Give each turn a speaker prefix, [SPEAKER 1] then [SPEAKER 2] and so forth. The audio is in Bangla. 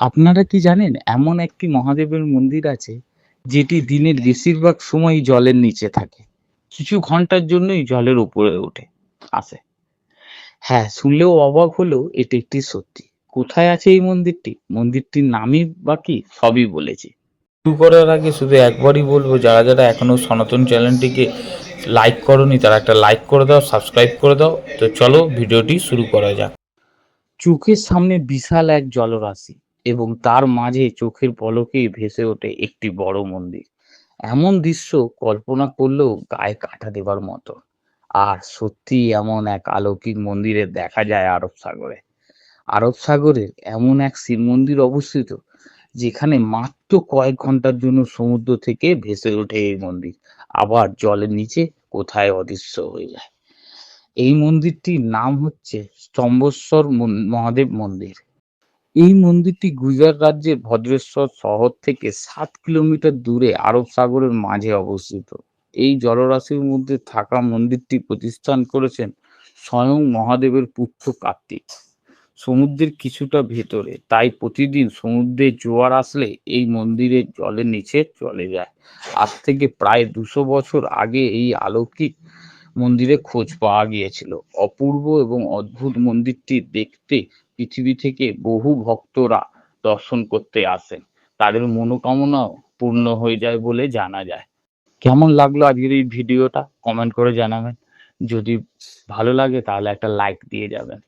[SPEAKER 1] আপনারা কি জানেন এমন একটি মহাদেবের মন্দির আছে যেটি দিনের বেশিরভাগ সময়ই জলের নিচে থাকে। কিছু ঘণ্টার জন্যই জলের উপরে ওঠে আসে। হ্যাঁ শুনলেও অবাক হলেও এটি একটি সত্যি। কোথায় আছে এই মন্দিরটি? মন্দিরটির নামই বাকি সবই বলেছি। শুরু করার আগে শুধু একবারই বলব যারা যারা এখনও সনাতন চ্যানেলটিকে লাইক করনি তারা একটা লাইক করে দাও সাবস্ক্রাইব করে দাও। তো চলো ভিডিওটি শুরু করা যাক। চোখের সামনে বিশাল এক জলরাশি। এবং তার মাঝে চোখের পলকেই ভেসে ওঠে একটি বড় মন্দির। এমন দৃশ্য কল্পনা করলেও গায়ে কাটা দেবার মতো। আর সত্যি এমন এক অলৌকিক মন্দিরে দেখা যায় আরব সাগরে। আরব সাগরের এমন এক শিব মন্দির অবস্থিত, যেখানে মাত্র কয়েক ঘণ্টার জন্য সমুদ্র থেকে ভেসে ওঠে এই মন্দির। আবার জলের নিচে কোথায় অদৃশ্য হয়ে যায়। এই মন্দিরটির নাম হচ্ছে স্তম্ভেশ্বর মন- মহাদেব মন্দির। এই মন্দিরটি গুজরাট রাজ্যের ভদ্রেশ্বর শহর থেকে সাত কিলোমিটার দূরে আরব সাগরের মাঝে অবস্থিত। এই জলরাশির মধ্যে থাকা মন্দিরটি প্রতিষ্ঠান করেছেন স্বয়ং মহাদেবের পুত্র কার্তিক। সমুদ্রের কিছুটা ভেতরে, তাই প্রতিদিন সমুদ্রে জোয়ার আসলে এই মন্দিরের জলের নিচে চলে যায়। আজ থেকে প্রায় দুশো বছর আগে এই আলৌকিক মন্দিরে খোঁজ পাওয়া গিয়েছিল। অপূর্ব এবং অদ্ভুত মন্দিরটি দেখতে পৃথিবী থেকে বহু ভক্তরা দর্শন করতে আসেন। তাদের মনোকামনাও পূর্ণ হয়ে যায় বলে জানা যায়। কেমন লাগল আজকের এই ভিডিওটা? কমেন্ট করে জানাবেন। যদি ভালো লাগে তাহলে একটা লাইক দিয়ে যাবেন।